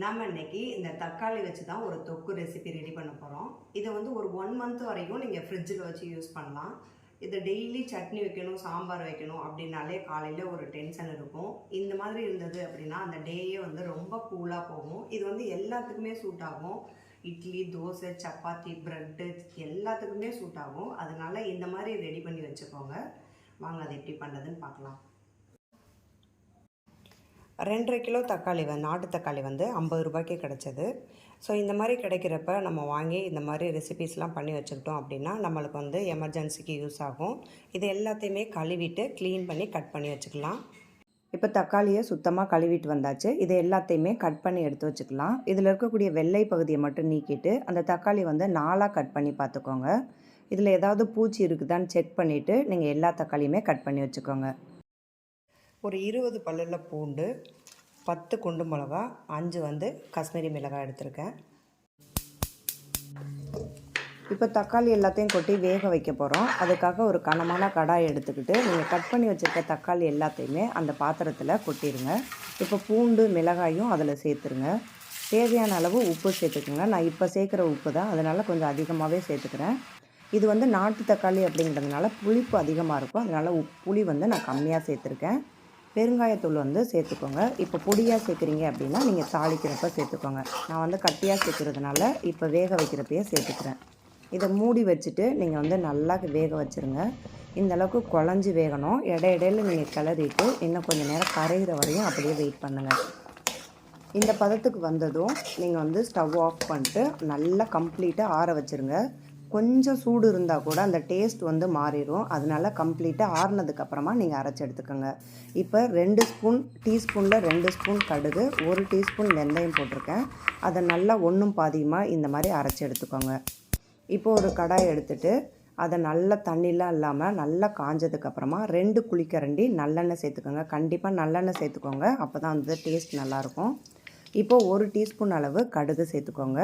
நம்ம இன்னைக்கு இந்த தக்காளி வச்சு தான் ஒரு தொக்கு ரெசிபி ரெடி பண்ண போகிறோம் இதை வந்து ஒரு ஒன் மந்த் வரைக்கும் நீங்கள் ஃப்ரிட்ஜில் வச்சு யூஸ் பண்ணலாம். இதை டெய்லி சட்னி வைக்கணும் சாம்பார் வைக்கணும் அப்படின்னாலே காலையில் ஒரு டென்ஷன் இருக்கும். இந்த மாதிரி இருந்தது அப்படின்னா அந்த டேயே வந்து ரொம்ப கூலாக போகும். இது வந்து எல்லாத்துக்குமே சூட் ஆகும். இட்லி தோசை சப்பாத்தி ப்ரெட்டு எல்லாத்துக்குமே சூட் ஆகும். அதனால இந்த மாதிரி ரெடி பண்ணி வச்சுக்கோங்க. வாங்க அதை எப்படி பண்ணுறதுன்னு பார்க்கலாம். ரெண்டரை கிலோ தக்காளி வந்து நாட்டு தக்காளி வந்து ஐம்பது ரூபாய்க்கு கிடச்சிது. ஸோ இந்த மாதிரி கிடைக்கிறப்ப நம்ம வாங்கி இந்த மாதிரி ரெசிபீஸ்லாம் பண்ணி வச்சுக்கிட்டோம் அப்படின்னா நம்மளுக்கு வந்து எமர்ஜென்சிக்கு யூஸ் ஆகும். இது எல்லாத்தையுமே கழுவிட்டு க்ளீன் பண்ணி கட் பண்ணி வச்சுக்கலாம். இப்போ தக்காளியை சுத்தமாக கழுவிட்டு வந்தாச்சு. இதை எல்லாத்தையுமே கட் பண்ணி எடுத்து வச்சுக்கலாம். இதில் இருக்கக்கூடிய வெள்ளை பகுதியை மட்டும் நீக்கிட்டு அந்த தக்காளி வந்து நாலாக கட் பண்ணி பார்த்துக்கோங்க. இதில் ஏதாவது பூச்சி இருக்குதான்னு செக் பண்ணிவிட்டு நீங்கள் எல்லா தக்காளியுமே கட் பண்ணி வச்சுக்கோங்க. ஒரு இருபது பல்லில் பூண்டு பத்து குண்டு மிளகா அஞ்சு வந்து காஷ்மீரி மிளகாய் எடுத்திருக்கேன். இப்போ தக்காளி எல்லாத்தையும் கொட்டி வேக வைக்க போகிறோம் அதுக்காக ஒரு கனமான கடாய் எடுத்துக்கிட்டு நீங்கள் கட் பண்ணி வச்சுருக்க தக்காளி எல்லாத்தையுமே அந்த பாத்திரத்தில் கொட்டிடுங்க இப்போ பூண்டு மிளகாயும் அதில் சேர்த்துருங்க. தேவையான அளவு உப்பு சேர்த்துக்குங்க. நான் இப்போ சேர்க்குற உப்பு தான். அதனால் கொஞ்சம் அதிகமாகவே சேர்த்துக்கிறேன். இது வந்து நாட்டு தக்காளி அப்படிங்கிறதுனால புளிப்பு அதிகமாக இருக்கும். அதனால் உப் புளி வந்து நான் கம்மியாக சேர்த்துருக்கேன். பெருங்காயத்தூள் வந்து சேர்த்துக்கோங்க. இப்போ பொடியாக சேர்க்குறீங்க அப்படின்னா நீங்கள் தாளிக்கிறப்ப சேர்த்துக்கோங்க. நான் வந்து கட்டியாக சேர்க்குறதுனால இப்போ வேக வைக்கிறப்பையே சேர்த்துக்கிறேன். இதை மூடி வச்சுட்டு நீங்கள் வந்து நல்லா வேக வச்சுருங்க. இந்த அளவுக்கு குழஞ்சி வேகணும். இடை இடையில நீங்கள் கிளறிட்டு இன்னும் கொஞ்சம் நேரம் கரைகிற வரையும் அப்படியே வெயிட் பண்ணுங்கள் இந்த பதத்துக்கு வந்ததும் நீங்கள் வந்து ஸ்டவ் ஆஃப் பண்ணிட்டு நல்லா கம்ப்ளீட்டாக ஆற வச்சுருங்க. கொஞ்சம் சூடு இருந்தால் கூட அந்த டேஸ்ட் வந்து மாறிடும் அதனால கம்ப்ளீட்டாக ஆறுனதுக்கப்புறமா நீங்கள் அரைச்சி எடுத்துக்கோங்க. இப்போ ரெண்டு ஸ்பூன் டீஸ்பூனில் ரெண்டு ஸ்பூன் கடுகு ஒரு டீஸ்பூன் வெந்தயம் போட்டிருக்கேன். அதை நல்லா ஒன்றும் பாதியமாக இந்த மாதிரி அரைச்சி எடுத்துக்கோங்க. இப்போ ஒரு கடாய் எடுத்துகிட்டு அதை நல்லா தண்ணிலாம் இல்லாமல் நல்லா காஞ்சதுக்கப்புறமா ரெண்டு குளிக்கரண்டி நல்லெண்ணெய் சேர்த்துக்கோங்க. கண்டிப்பாக நல்லெண்ணெய் சேர்த்துக்கோங்க. அப்போ தான் வந்து டேஸ்ட் நல்லாயிருக்கும் இப்போது ஒரு டீஸ்பூன் அளவு கடுகு சேர்த்துக்கோங்க.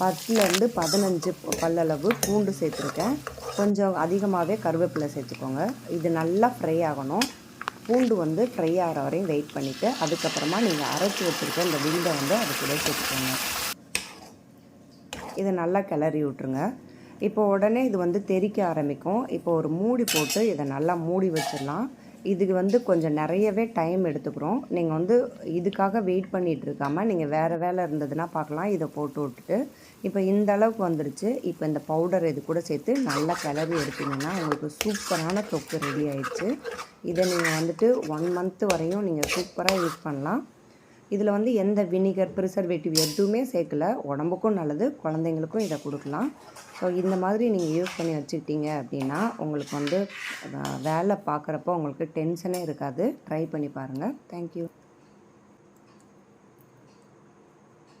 பத்துலேருந்து பதினஞ்சு பல்லளவு பூண்டு சேர்த்துருக்கேன். கொஞ்சம் அதிகமாகவே கருவேப்பிலை சேர்த்துக்கோங்க. இது நல்லா ஃப்ரை ஆகணும். பூண்டு வந்து ஃப்ரை ஆகிற வரையும் வெயிட் பண்ணிவிட்டு அதுக்கப்புறமா நீங்கள் அரைச்சி வச்சுருக்க இந்த வில்லை வந்து அது கூட சேர்த்துக்கோங்க. இதை நல்லா கிளறி விட்ருங்க இப்போ உடனே இது வந்து தெறிக்க ஆரம்பிக்கும். இப்போ ஒரு மூடி போட்டு இதை நல்லா மூடி வச்சிடலாம். இதுக்கு வந்து கொஞ்சம் நிறையவே டைம் எடுத்துக்கிறோம். நீங்கள் வந்து இதுக்காக வெயிட் பண்ணிகிட்டு இருக்காமல் நீங்கள் வேறு வேலை இருந்ததுன்னா பார்க்கலாம். இதை போட்டு விட்டுட்டு இப்போ இந்த அளவுக்கு வந்துருச்சு. இப்போ இந்த பவுடர் இது கூட சேர்த்து நல்லா கிளறி எடுத்திங்கன்னா உங்களுக்கு சூப்பரான தொக்கு ரெடி ஆயிடுச்சு. இதை நீங்கள் வந்துட்டு ஒன் மந்த்து வரையும் நீங்கள் சூப்பராக யூஸ் பண்ணலாம். இதில் வந்து எந்த வினிகர் ப்ரிசர்வேட்டிவ் எதுவுமே சேர்க்கல. உடம்புக்கும் நல்லது குழந்தைங்களுக்கும் இதை கொடுக்கலாம். ஸோ இந்த மாதிரி நீங்கள் யூஸ் பண்ணி வச்சுக்கிட்டீங்க அப்படின்னா உங்களுக்கு வந்து வேலை பார்க்குறப்போ உங்களுக்கு டென்ஷனே இருக்காது. ட்ரை பண்ணி பாருங்கள் தேங்க்யூ